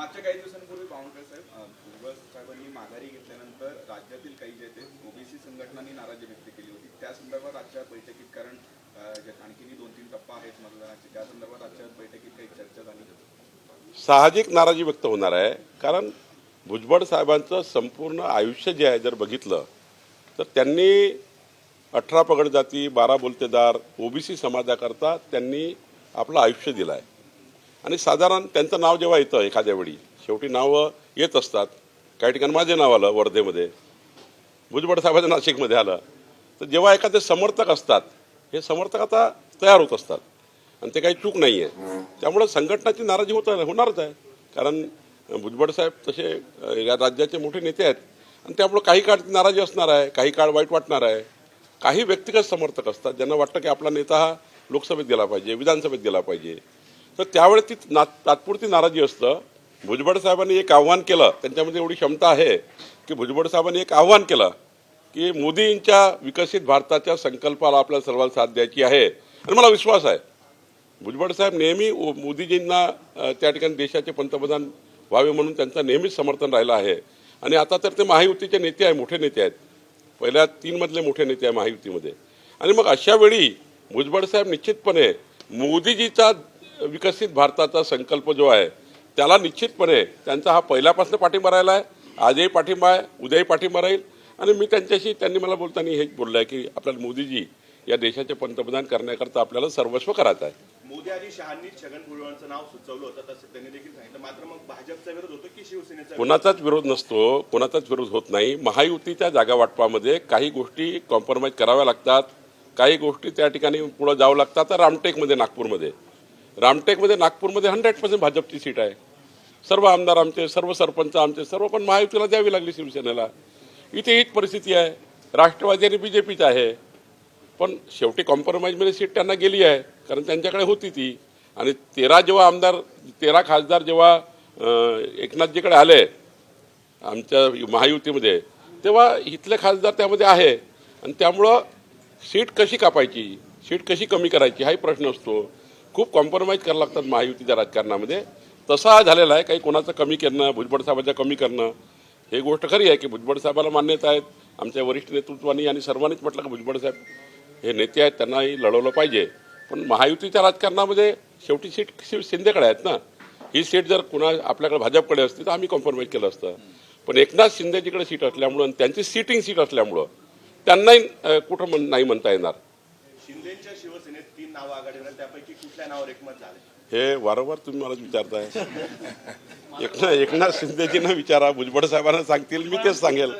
मागच्या काही दिवसांपूर्वी बावनकर साहेब. भुजबळ साहेबांनी माघारी घेतल्यानंतर राज्यातील काही जे ते ओबीसी संघटनांनी नाराजी व्यक्त केली होती. त्या संदर्भात आजच्या बैठकीत कारण आणखीनही दोन तीन टप्पा आहेत मतदानाचे त्या संदर्भात आजच्या बैठकीत काही चर्चा झाली. साहजिक नाराजी व्यक्त होणार आहे. कारण भुजबळ साहेबांचं संपूर्ण आयुष्य जे आहे जर बघितलं तर त्यांनी अठरा पगड जाती बारा बोलतेदार ओबीसी समाजाकरता त्यांनी आपलं आयुष्य दिलं आहे आणि साधारण त्यांचं नाव जेव्हा येतं एखाद्या वेळी शेवटी नावं येत असतात. काही ठिकाणी माझे नाव आलं वर्धेमध्ये भुजबळ साहेबांचं नाशिकमध्ये आलं. तर जेव्हा एखादे समर्थक असतात हे समर्थक आता तयार होत असतात. आणि ते काही चूक नाही आहे त्यामुळे संघटनाची नाराजी होत होणारच आहे. कारण भुजबळ साहेब तसे या राज्याचे मोठे नेते आहेत. आणि त्यामुळं काही काळ नाराजी असणार आहे काही काळ वाईट वाटणार आहे. काही व्यक्तिगत समर्थक असतात ज्यांना वाटतं की आपला नेता हा लोकसभेत गेला पाहिजे विधानसभेत गेला पाहिजे. तर त्यावेळेस ती ना तात्पुरती नाराजी असतं. भुजबळ साहेबांनी एक आव्हान केलं. त्यांच्यामध्ये एवढी क्षमता आहे की भुजबळ साहेबांनी एक आव्हान केलं की मोदींच्या विकसित भारताच्या संकल्पाला आपल्या सर्वांना साथ द्यायची आहे. आणि मला विश्वास आहे. भुजबळ साहेब नेहमी मोदीजींना त्या ठिकाणी देशाचे पंतप्रधान व्हावे म्हणून त्यांचं नेहमीच समर्थन राहिलं आहे. आणि आता तर ते महायुतीचे नेते आहे मोठे नेते आहेत. पहिल्या तीनमधले मोठे नेते आहे महायुतीमध्ये. आणि मग अशा वेळी भुजबळ साहेब निश्चितपणे मोदीजीचा विकसित भारताचा संकल्प जो आहे त्याला निश्चितपणे त्यांचा हा पहिल्यापासून पाठिंबा राहिला आहे. आजही पाठिंबा आहे उद्याही पाठिंबा राहील. आणि मी त्यांच्याशी त्यांनी मला बोलताना हेच बोललं आहे की आपल्याला मोदीजी या देशाचे पंतप्रधान करण्याकरता आपल्याला सर्वस्व करायचं आहे. मोदी आणि शहांनी छगन भुजबळांचं नाव सुचवलं होतं तसं त्यांनी देखील सांगितलं. मात्र मग भाजपचा विरोध होतो की शिवसेनेचा? कोणाचाच विरोध नसतो कोणाचाच विरोध होत नाही. महायुतीच्या जागा वाटपामध्ये काही गोष्टी कॉम्प्रोमाइज कराव्या लागतात. काही गोष्टी त्या ठिकाणी पुढे जावं लागतात. तर रामटेकमध्ये नागपूरमध्ये. रामटेकमध्ये नागपूरमध्ये हंड्रेड पर्सेंट भाजपची सीट आहे. सर्व आमदार आमचे सर्व सरपंच आमचे सर्व पण महायुतीला द्यावी लागली शिवसेनेला. इथे हीच परिस्थिती आहे. राष्ट्रवादी आणि बी जे पीच आहे. पण शेवटी कॉम्प्रोमाइजमध्ये सीट त्यांना गेली आहे कारण त्यांच्याकडे होती ती. आणि तेरा जेव्हा आमदार तेरा खासदार जेव्हा एकनाथजीकडे आले आमच्या महायुतीमध्ये तेव्हा इथले खासदार त्यामध्ये आहे. आणि त्यामुळं सीट कशी कापायची? सीट कशी कमी करायची? हाही प्रश्न असतो. खूप कॉम्प्रोमाइज करायला लागतात महायुतीच्या राजकारणामध्ये. तसा हा झालेला आहे काही कोणाचं कमी करणं भुजबळ साहेबांच्या कमी करणं हे गोष्ट खरी आहे की भुजबळ साहेबाला मान्यता आहेत. आमच्या वरिष्ठ नेतृत्वानी आणि सर्वांनीच म्हटलं की भुजबळ साहेब हे नेते आहेत त्यांनाही लढवलं पाहिजे. पण महायुतीच्या राजकारणामध्ये शेवटी सीट शिव शिंदेकडे आहेत ना. ही सीट जर कुणा आपल्याकडे भाजपकडे असती तर आम्ही कॉम्प्रोमाइज केलं असतं. पण एकनाथ शिंदेजीकडे सीट असल्यामुळं आणि त्यांची सिटिंग सीट असल्यामुळं त्यांनाही कुठं म्हण नाही म्हणता येणार. शिंदेच्या शिवसेनेत तीन नावं आघाडीवर आहेत. त्यापैकी कुठल्या नावावर एकमत झाले हे वारंवार तुम्ही मला विचारताय. एकनाथ एकनाथ शिंदेजींना विचारा भुजबळ साहेबांना सांगतील मी तेच सांगेल.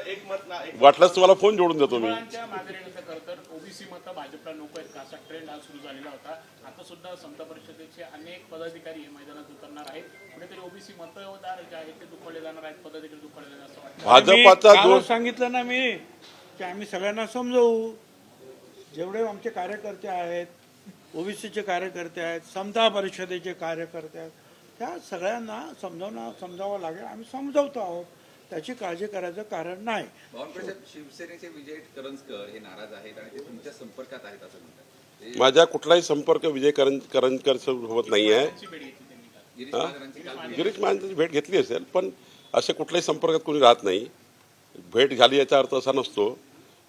ना वाटलंच तुम्हाला फोन जोडून देतो मी. ओबीसी मतं भाजपला नको आहेत. का असा ट्रेंड हा सुरू झालेला होता. आता सुद्धा समता परिषदेचे अनेक पदाधिकारी हे मैदानात उतरणार आहेत. कुठेतरी ओबीसी मतदार जे आहेत ते दुखवले जाणार आहेत पदाधिकारी दुखवले जाणार असं वाटतं. भाजपाचा सांगितलं ना मी की आम्ही सगळ्यांना समजवू. जेवढे आमचे कार्यकर्ते आहेत ओबीसीचे कार्यकर्ते आहेत समता परिषदेचे कार्यकर्ते आहेत त्या सगळ्यांना समजावणं समजावं लागेल. आम्ही समजवतो आहोत. त्याची काळजी करायचं कारण नाही. शिवसेनेचे विजय करंजकर हे नाराज आहेत आणि ते तुमच्या संपर्कात आहेत असं म्हणतात. ते माझ्या कुठलाही संपर्क विजय करं करंजकर सोबत नाही आहे. गिरीश महाजनची भेट घेतली असेल पण असे कुठल्याही संपर्कात कोणी राहत नाही. भेट झाली याचा अर्थ असा नसतो.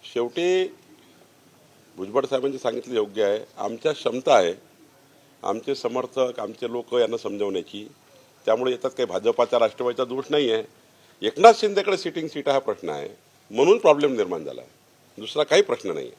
शेवटी भुजबळ साहेबांनी सांगितलं योग्य आहे. आमच्या क्षमता आहे. आमचे समर्थक आमचे लोक यांना समजवण्याची. त्यामुळे येतात काही भाजपाचा राष्ट्रवादीचा दोष नाही आहे एकनाथ शिंदेकडे सिटिंग सीट हा प्रश्न आहे. म्हणून प्रॉब्लेम निर्माण झाला आहे. दुसरा काही प्रश्न नाही आहे